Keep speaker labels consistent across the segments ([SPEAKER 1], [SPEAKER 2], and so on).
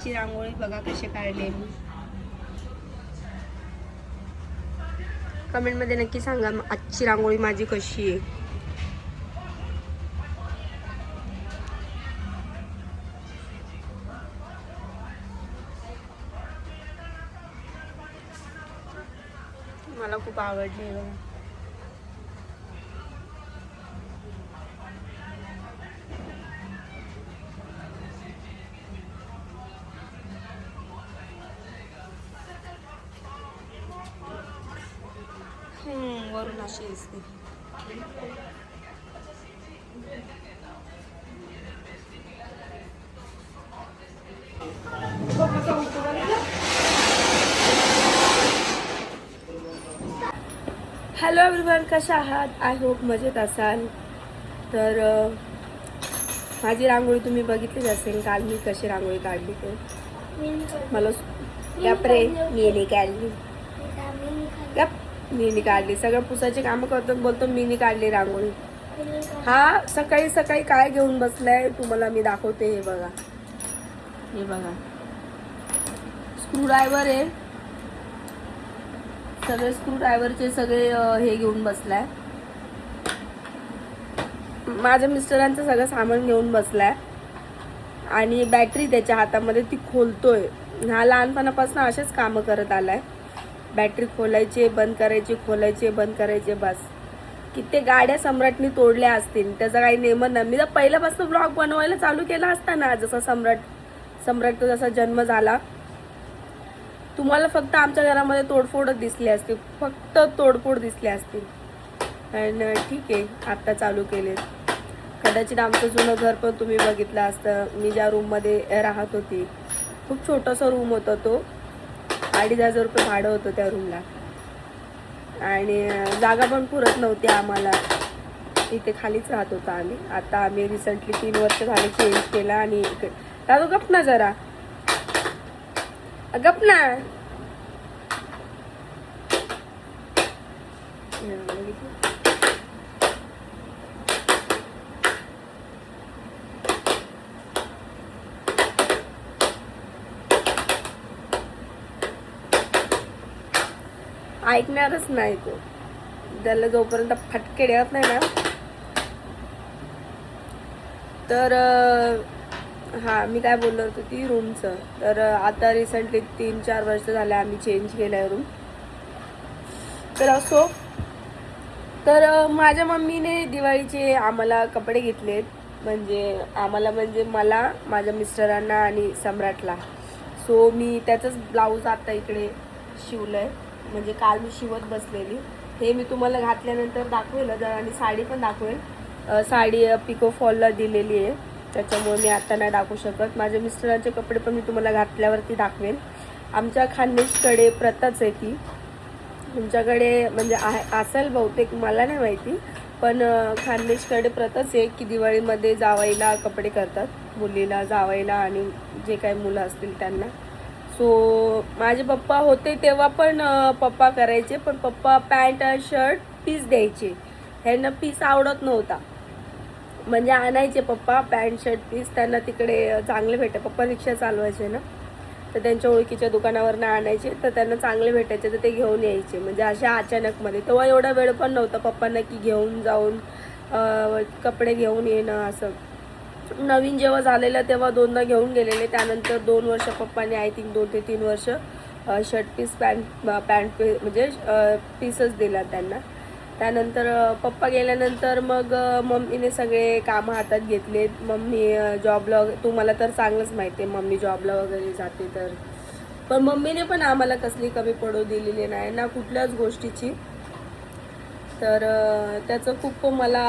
[SPEAKER 1] आजची रांगोळी बघा कशी काढली. मी कमेंटमध्ये नक्की सांगा आजची रांगोळी माझी कशी आहे? मला खूप आवडली बघा. हॅलो एव्हरीवन कशा आहात? आय होप मजेत असाल. तर माझी रांगोळी तुम्ही बघितलीच असेल. काल मी कशी रांगोळी काढली ते मला गप्रे मी नाही काढली. गप मीनी काढली. सगळं पुसायची कामं करतो बोलतो मीनी काढली रांगोळी. हा सकाळी सकाळी काय घेऊन बसलाय? तुम्हाला मी दाखवते हे बघा. हे बघा. स्क्रू ड्रायव्हर आहे. सगळे स्क्रूड्रायव्हरचे सगळे हे घेऊन बसलाय. माझ्या मिस्टरांचं सगळं सामान घेऊन बसलाय. आणि बॅटरी त्याच्या हातामध्ये ती खोलतोय. हा लहानपणापासून असेच कामं करत आलाय. बॅटरी खोलायचे बंद करायचे खोलायचे बंद करायचे बस. कित्येक गाड्या सम्राटनी तोडल्या असतील. त्याचा काही नेम नाही. मी तर पहिल्यापासून ब्लॉग बनवायला चालू केला असता ना जसा सम्राट सम्राटचा जसा जन्म झाला. तुम्हाला फक्त आमच्या घरामध्ये तोडफोडच दिसली असती फक्त तोडफोड दिसली असतील. आणि ठीक आहे आत्ता चालू केले कदाचित आमचं जुनं घर पण तुम्ही बघितलं असतं. मी ज्या रूममध्ये राहत होती खूप छोटासा रूम होता तो. अडीच हजार रुपये भाडं होतं त्या रूमला आणि जागा पण पुरत नव्हती आम्हाला. इथे खालीच राहत होतो आम्ही. आता आम्ही रिसेंटली तीन वर्ष झाले चेंज केला आणि इकडे. दादू गप ना जरा. गप ना ऐकणारच नाही तो. त्याला जोपर्यंत फटके देत नाही ना तर हां मी काय बोललो होतो ती रूमचं तर आता रिसेंटली तीन चार वर्ष झाले आम्ही चेंज केलं आहे रूम तर असो. तर माझ्या मम्मीने दिवाळीचे आम्हाला कपडे घेतलेत. म्हणजे आम्हाला म्हणजे मला माझ्या मिस्टरांना आणि सम्राटला. सो मी त्याचंच ब्लाऊज आता इकडे शिवलं आहे म्हणजे काल मी शिवत बसलेली. हे मी तुम्हाला घातल्यानंतर दाखवेल जर आणि साडी पण दाखवेल. साडी पिको फॉलला दिलेली आहे. त्याच्यामुळे मी आता नाही दाखवू शकत. माझ्या मिस्टरांचे कपडे पण मी तुम्हाला घातल्यावरती दाखवेन. आमच्या खानदेशकडे प्रथाच आहे ती. तुमच्याकडे म्हणजे आहे असेल बहुतेक मला नाही माहिती. पण अं, खानदेशकडे प्रथाच आहे की दिवाळीमध्ये जावायला कपडे करतात. मुलीला जावायला आणि जे काही मुलं असतील त्यांना. सो माझे पप्पा होते तेव्हा पण पप्पा करायचे. पण पप्पा पॅन्ट आणि शर्ट पीस द्यायचे. ह्यांना पीस आवडत नव्हता. म्हणजे आणायचे पप्पा पॅन्ट शर्ट पीस त्यांना तिकडे चांगले भेटे पप्पा रिक्षा चालवायचे ना. तर त्यांच्या ओळखीच्या दुकानावरनं आणायचे. तर त्यांना चांगले भेटायचे. तर ते घेऊन यायचे. म्हणजे अशा अचानकमध्ये. तेव्हा एवढा वेळ पण नव्हता पप्पांना की घेऊन जाऊन कपडे घेऊन येणं असं. नवीन जेव्हा झालेलं तेव्हा दोनदा घेऊन गेलेले. त्यानंतर दोन वर्ष पप्पाने आय थिंक दोन ते तीन वर्ष शर्ट पीस पॅन्ट पॅन्ट पी म्हणजे पीसच दिला त्यांना. त्यानंतर पप्पा गेल्यानंतर मग मम्मीने सगळे कामं हातात घेतलेत. मम्मी जॉबला तुम्हाला तर चांगलंच माहिती आहे मम्मी जॉबला वगैरे जाते तर. पण मम्मीने पण आम्हाला कसली कमी पडू दिलेली नाही ना कुठल्याच गोष्टीची. तर त्याचं खूप मला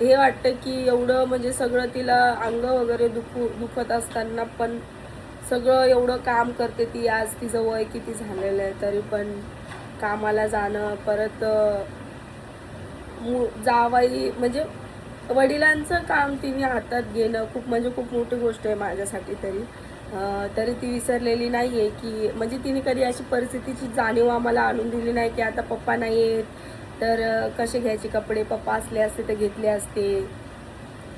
[SPEAKER 1] हे वाटतं की एवढं म्हणजे सगळं तिला अंग वगैरे दुखू दुखत असताना पण सगळं एवढं काम करते ती आज तिचं वय किती झालेलं आहे तरी पण कामाला जाणं परत मु जावाई म्हणजे वडिलांचं काम तिने हातात घेणं खूप म्हणजे खूप मोठी गोष्ट आहे माझ्यासाठी तरी. तरी ती विसरलेली नाही आहे की म्हणजे तिने कधी अशी परिस्थितीची जाणीव आम्हाला आणून दिली नाही की आता पप्पा नाही आहेत तर कसे घ्यायचे कपडे? पप्पा असले असते तर घेतले असते.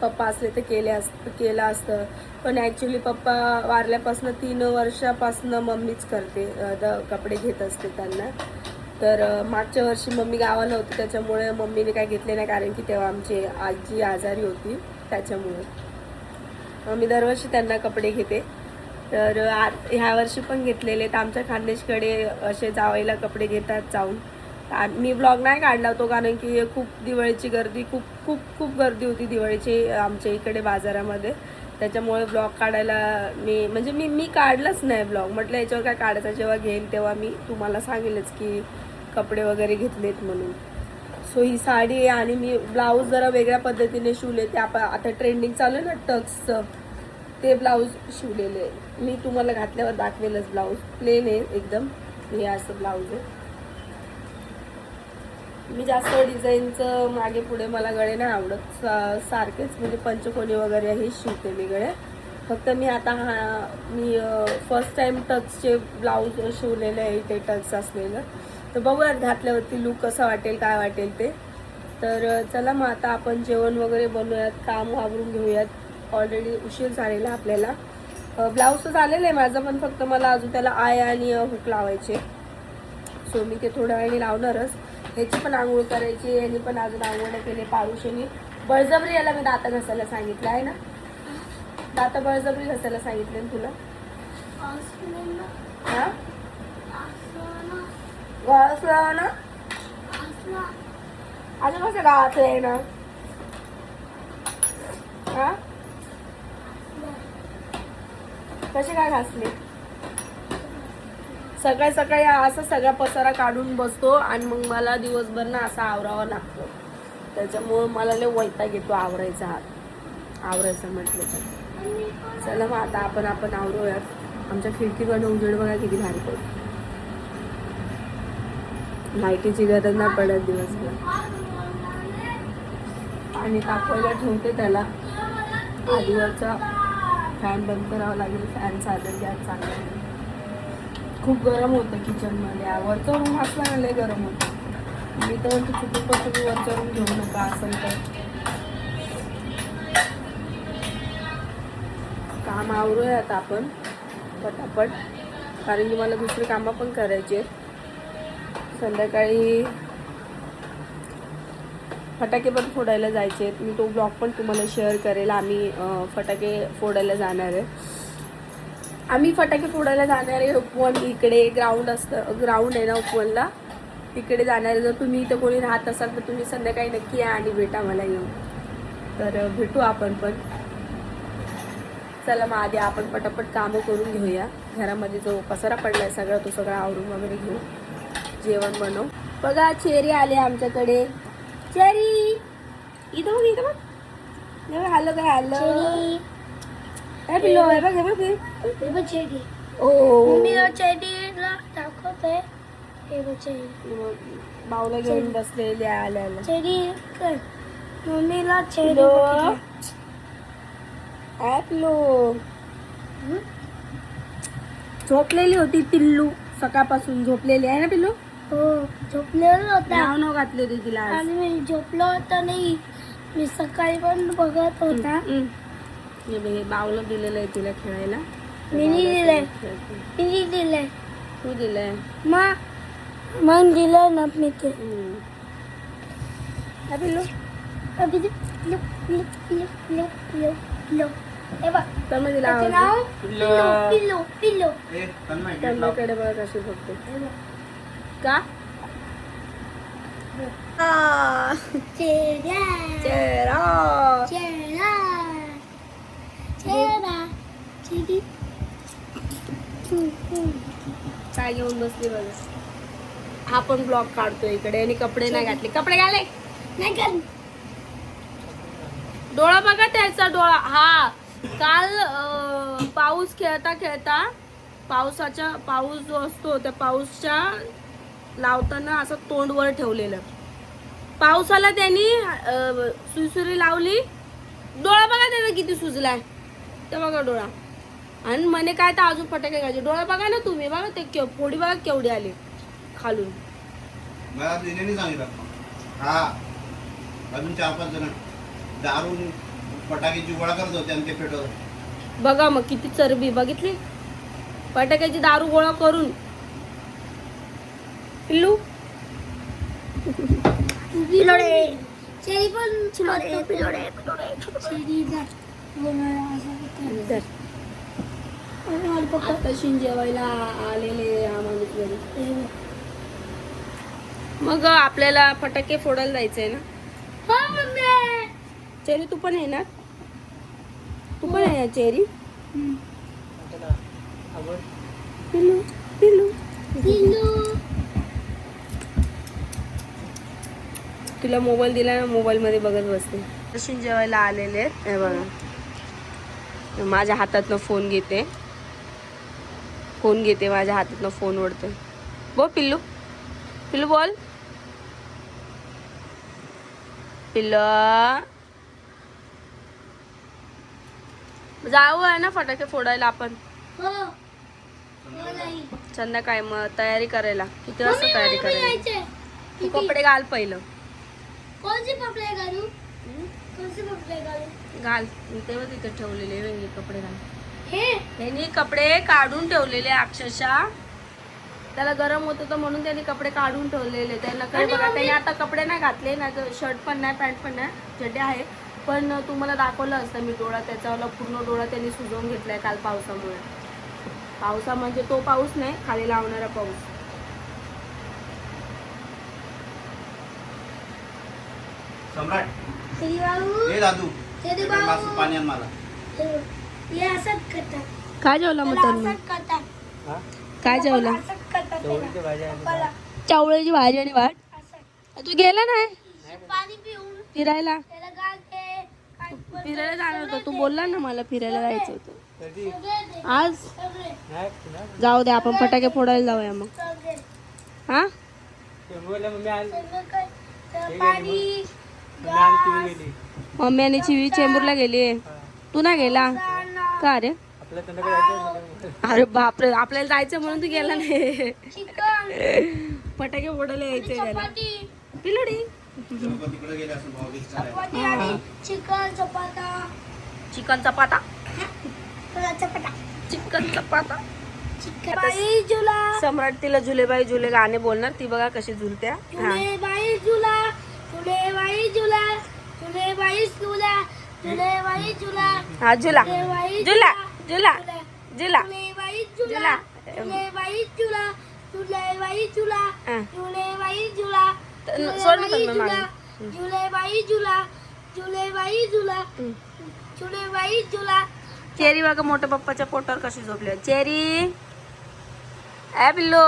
[SPEAKER 1] पप्पा असले तर केले अस केलं असतं. पण ॲक्च्युली पप्पा वारल्यापासून तीन वर्षापासून मम्मीच करते द कपडे घेत असते त्यांना. तर मागच्या वर्षी मम्मी गावाला होती त्याच्यामुळे मम्मीने काय घेतले नाही कारण की तेव्हा आमची आजी आजारी होती त्याच्यामुळे. मी दरवर्षी त्यांना कपडे घेते. तर आ ह्या वर्षी पण घेतलेले तर आमच्या खानदेशकडे असे जावायला कपडे घेतात जाऊन. मी ब्लॉग नाही काढला होतो कारण की खूप दिवाळीची गर्दी खूप खूप खूप गर्दी होती दिवाळीची आमच्या इकडे बाजारामध्ये. त्याच्यामुळे ब्लॉग काढायला मी म्हणजे मी मी काढलाच नाही ब्लॉग म्हटलं याच्यावर काय काढायचा? जेव्हा घेईल तेव्हा मी तुम्हाला सांगेलच की कपडे वगैरे घेतलेत म्हणून. सो ही साडी आहे आणि मी ब्लाऊज जरा वेगळ्या पद्धतीने शिवले. ते आपण आता ट्रेंडिंग चालू आहे ना टक्सचं ते ब्लाऊज शिवलेले मी तुम्हाला घातल्यावर दाखवेलच ब्लाऊज प्लेन आहे एकदम. हे असं ब्लाऊज आहे. मी जास्त डिझाईनचं मागे पुढे मला गळे नाही आवडत. सा- सारखेच म्हणजे पंचकोनी वगैरे हे शिवते मी गळे. फक्त मी आता हा मी फर्स्ट टाइम टचचे ब्लाऊज शिवलेले आहे ते टच असलेलं. तर बघूयात घातल्यावरती लुक कसा वाटेल काय वाटेल ते. तर चला मग आता आपण जेवण वगैरे बनवूयात काम वावरून घेऊयात. ऑलरेडी उशीर झालेला आपल्याला. ब्लाऊज तर झालेलं आहे माझं पण फक्त मला अजून त्याला आय आणि हुक लावायचे. सो मी ते थोड्या वेळाने लावणारच. ह्याची पण आंघोळ करायची यांनी पण अजून आंघोळ केले पारुषेने बळजबरी याला मी दाता घसायला सांगितलं आहे ना? दाता बळजबरी घसायला सांगितले ना तुला? हा? ना अजून कसं घासलंय ना? हा? कसे काय घासले? सकाळी सकाळी असा सगळा पसारा काढून बसतो आणि मग मला दिवसभर ना असा आवरावा लागतो. त्याच्यामुळं मला लय वैताग येतो आवरायचा हात. आवरायचं म्हटलं तर. चला मग आता आपण आपण आवरूयात. आमच्या खिडकीकडनं उजेड बघा किती भारी पडतो. लाईटीची गरज नाही पडत दिवसभर. आणि तापवायला ठेवते त्याला. आधीवरचा फॅन बंद करावा लागेल फॅन साधन घ्या चांगला. खूप गरम होतं किचनमध्ये वरचा रूम असला ना लय गरम होतं. मी तर म्हणतो चुकून पण तुम्ही वरचा रूम घेऊ नका असेल तर. काम आवरूया आता आपण पटापट. कारण की मला दुसरी कामं पण करायची आहेत. संध्याकाळी फटाके पण फोडायला जायचे आहेत. मी तो ब्लॉग पण तुम्हाला शेअर करेल. आम्ही फटाके फोडायला जाणार आहे. आम्ही फटाके फोडायला जाणार आहे उपवन इकडे ग्राउंड असतं ग्राउंड आहे ना उपवनला तिकडे जाणार आहे. जर तुम्ही इथं कोणी राहत असाल तर तुम्ही संध्याकाळी नक्की या आणि भेटा मला येऊन. तर भेटू आपण पण. चला मग आधी आपण पटापट कामं करून घेऊया. घरामध्ये जो पसारा आहे सगळा तो सगळा आवरून वगैरे घेऊ. जेवण बनव. बघा चेरी आले आमच्याकडे. चेरी! इथं बघ इथं बघ, हॅलो काय हॅलो काय पिलो हे बघ हे बघ हे.
[SPEAKER 2] चेडी
[SPEAKER 1] ओ
[SPEAKER 2] मम्मीला चेडीला दाखवते हे बघ चेडी
[SPEAKER 1] बाऊला घेऊन बसलेले आल्या आल्या
[SPEAKER 2] चेडी कर. मम्मीला चेडी बघितली.
[SPEAKER 1] झोपलेली होती पिल्लू. सकाळपासून झोपलेली आहे ना पिल्लू?
[SPEAKER 2] हो झोपलेला होता.
[SPEAKER 1] नाव नाव घातले होते तिला आज.
[SPEAKER 2] आणि मी झोपलो होता नाही. मी सकाळी पण बघत होता.
[SPEAKER 1] हम्म. हे बघ, हे बाऊला दिलेलं आहे तिला खेळायला.
[SPEAKER 2] मिनी दिलंय.
[SPEAKER 1] खेळते.
[SPEAKER 2] मी दिलंय.
[SPEAKER 1] तू दिलंय.
[SPEAKER 2] मग मग दिलं ना मी ते.
[SPEAKER 1] हम्म.
[SPEAKER 2] पिल्लू अभि दे. लो, लो, लो, लो, लो, लो. हे बघ.
[SPEAKER 1] तर मग तिला
[SPEAKER 2] त्याचं
[SPEAKER 1] आवाज.
[SPEAKER 2] नाव? पिल्लो. पिल्लो पिल्लो
[SPEAKER 1] त्यांच्याकडे बघ कशी बघते.
[SPEAKER 2] हे बघ.
[SPEAKER 1] का?
[SPEAKER 2] चेहरा.
[SPEAKER 1] चेहरा. काय घेऊन बसली बघ. हा पण ब्लॉग काढतोय इकडे. आणि कपडे नाही घातले. कपडे घाले.
[SPEAKER 2] नाही का
[SPEAKER 1] डोळा बघा त्याचा डोळा. हा काल पाऊस खेळता खेळता पावसाच्या पाऊस जो असतो त्या पाऊसच्या लावताना असं तोंड वर ठेवलेलं. पावसाला त्यांनी सुरसुरी लावली. डोळा बघा त्याचा किती सुजलाय. ते बघा डोळा. आणि म्हणे काय तर अजून फटाके घ्यायचे डोळा बघा ना तुम्ही बघा ते केव- फोडी बघा केवढी आली खालून.
[SPEAKER 3] मला दिनेने सांगितलं. हा अजून चार पाच जण दारू फटाक्याची गोळा करत होते आणि ते पेटवत
[SPEAKER 1] बघा मग किती चरबी बघितली? फटाक्याची दारू गोळा करून. पिल्लू?
[SPEAKER 2] पिलोडे चेरी पण पिलोडे पिलोडे चेरी
[SPEAKER 1] आताशी जेवायला आलेले हा मग आपल्याला फटाके फोडायला जायचंय ना?
[SPEAKER 2] हा मम्मी.
[SPEAKER 1] चेरी तू पण येणार? तू पण आहे चेरी? पिल्लू पिल्लू. तुला मोबाईल दिला ना मोबाईल मध्ये बघत बसते. तशी जेवायला आलेले आहेत. हे बघा. माझ्या हातातनं फोन घेते. फोन घेते माझ्या हातातनं फोन ओढते बोल पिल्लू. पिल्लू बोल. पिल्लू. जाऊ आहे ना फटाके फोडायला आपण.
[SPEAKER 2] हो. हो
[SPEAKER 1] संध्याकाळी मग तयारी करायला. किती वाजता तयारी करायला. तू कपडे घाल पहिलं.
[SPEAKER 2] कोणचे कपडे घालू? घालू.
[SPEAKER 1] मी तेव्हा तिथे ठेवलेले वेगळे कपडे घाल.
[SPEAKER 2] हे?
[SPEAKER 1] त्यांनी कपडे काढून ठेवलेले अक्षरशः. त्याला गरम होत होतं म्हणून त्यांनी कपडे काढून ठेवलेले त्यांना काय बघा त्यांनी आता कपडे नाही घातले ना शर्ट पण नाही पॅन्ट पण नाही चड्डे आहे. पण तुम्हाला दाखवलं असतं मी डोळा त्याच्यावाला पूर्ण डोळा त्यांनी सुजवून घेतलाय काल पावसामुळे. पावसा म्हणजे तो पाऊस नाही खाली लावणारा पाऊस.
[SPEAKER 3] सम्राट हे दादू.
[SPEAKER 2] चेरी
[SPEAKER 3] इकडे ग्लास
[SPEAKER 2] बाबू
[SPEAKER 3] पाणी आण मला.
[SPEAKER 2] हे असंच करतात.
[SPEAKER 1] काय जेवला मग
[SPEAKER 2] त्याला
[SPEAKER 1] तन्वी?
[SPEAKER 2] असंच करतात.
[SPEAKER 1] काय जेवला?
[SPEAKER 2] असंच करतात त्याला. पप्पाला
[SPEAKER 1] चावळ्याची भाजी आणि भात?
[SPEAKER 2] असं.
[SPEAKER 1] तू गेला नाही?
[SPEAKER 2] पाणी पिऊन
[SPEAKER 1] फिरायला?
[SPEAKER 2] त्याला काय
[SPEAKER 1] फिरायला जाणार होतं. तू बोलला ना मला फिरायला जायचं होतं.
[SPEAKER 2] सगळे दे,
[SPEAKER 1] आज?
[SPEAKER 2] सगळे,
[SPEAKER 1] जाऊ दे आपण फटाके फोडायला जाऊया मग.
[SPEAKER 2] सगळे.
[SPEAKER 1] हा?
[SPEAKER 2] सगळं काय, तर पाणी. घास,
[SPEAKER 1] मम्मी आणि चिवी चेंबूरला गेली. तू ना गेला? का रे? अरे बापरे आपल्याला जायचं म्हणून तू गेला नाही. फटाके फोडायला यायचे पिलोडी.
[SPEAKER 2] चिकन चपाता.
[SPEAKER 1] चिकन चपाता? चिकन चपाता.
[SPEAKER 2] चिकन बाई झुला.
[SPEAKER 1] सम्राट तिला झुलेबाई झुले गाणे बोलणार ती बघा कशी झुलत्या. हा.
[SPEAKER 2] झुले. बाई झुला झुले बाई झुला झुले बाई झुला झुले
[SPEAKER 1] हा झुला
[SPEAKER 2] झुले बाई
[SPEAKER 1] झुला झुला
[SPEAKER 2] झुला
[SPEAKER 1] झुला
[SPEAKER 2] झुले बाई झुला झुले बाई झुला झुले बाई झुला
[SPEAKER 1] हा. सोड
[SPEAKER 2] झुला. झुले बाई झुला झुले बाई झुला. झुले बाई झुला
[SPEAKER 1] चेरी बघा मोठ्या पप्पाच्या पोटावर कशी झोपली. चेरी ए पिल्लो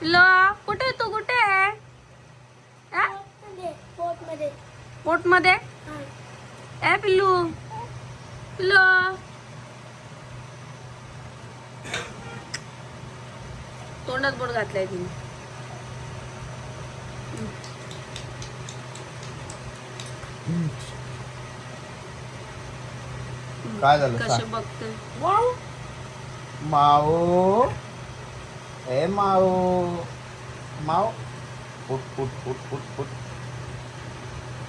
[SPEAKER 1] पिल्लो कुठे आहे तू कुठे आहे आ?
[SPEAKER 2] पोटमध्ये पोटमध्ये.
[SPEAKER 1] ए पिल्लू. पिल्लो. तोंडात बोट घातलाय तिने.
[SPEAKER 3] काय झालं
[SPEAKER 1] कसे बघते
[SPEAKER 3] माओ ए माओ माओ उठ उठ उठ उठ उठ.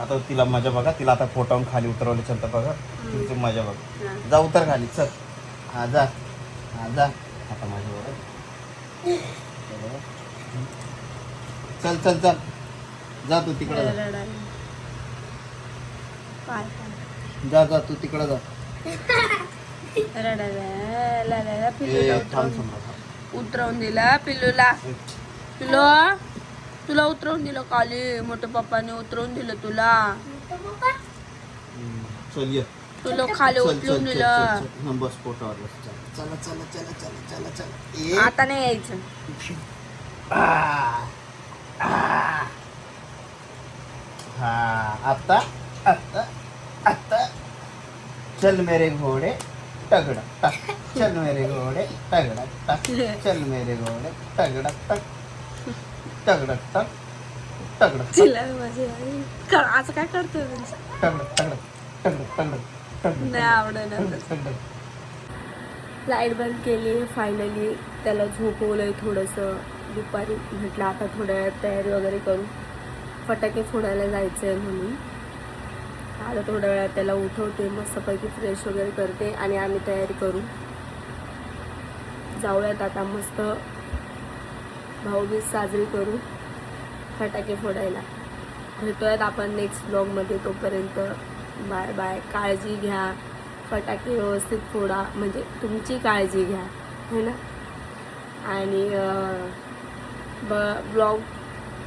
[SPEAKER 3] आता तिला मजा बघा तिला आता फोटावून खाली उतरवले चलतं बघा. तिची मजा बघ. जा उतर खाली चल. हा जा. हा जा. आता माझ्या बघा. चल चल चल. जा तू तिकडे जा. जा जा तू तिकडे जा.
[SPEAKER 1] उतरवून दिला पिल्लूला पिल्लो तुला उतरवून दिलं खाली मोठ्या पप्पाने उतरवून दिलं तुला.
[SPEAKER 3] चल ये.
[SPEAKER 1] तुला खाली
[SPEAKER 3] चल
[SPEAKER 1] दिलं.
[SPEAKER 3] बस पोटावर बस. चल चला चला चला चला चला चला. ए,
[SPEAKER 1] आता नाही यायचं.
[SPEAKER 3] हा आता आता आता. चल मेरे घोडे तगडा टक चल मेरे घोडे तगडा टक चल मेरे घोडे तगडा टक
[SPEAKER 1] तिला माझी आई असं काय करतोय म्हणजे? नाही आवडणार लाइट बंद केली फायनली त्याला झोपवलंय थोडंसं. दुपारी म्हटलं आता थोड्या वेळात तयारी वगैरे करू. फटाके फोडायला जायचं आहे म्हणून. आता थोड्या वेळात त्याला उठवते मस्तपैकी फ्रेश वगैरे करते आणि आम्ही तयारी करू. जाऊयात आता मस्त भाऊबीज साजरी करू फटाके फोडायला. भेटूयात आपण नेक्स्ट ब्लॉगमध्ये तोपर्यंत. बाय बाय काळजी घ्या. फटाके व्यवस्थित फोडा. म्हणजे तुमची काळजी घ्या. है ना? आणि ब ब्लॉग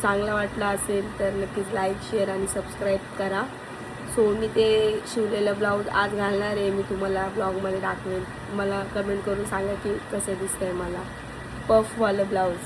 [SPEAKER 1] चांगला वाटला असेल तर नक्कीच लाईक शेअर आणि सबस्क्राईब करा. सो मी ते शिवलेलं ब्लाऊज आज घालणार आहे. मी तुम्हाला ब्लॉगमध्ये दाखवेन. मला कमेंट करून सांगा की कसं दिसतंय मला. पफवालं ब्लाऊज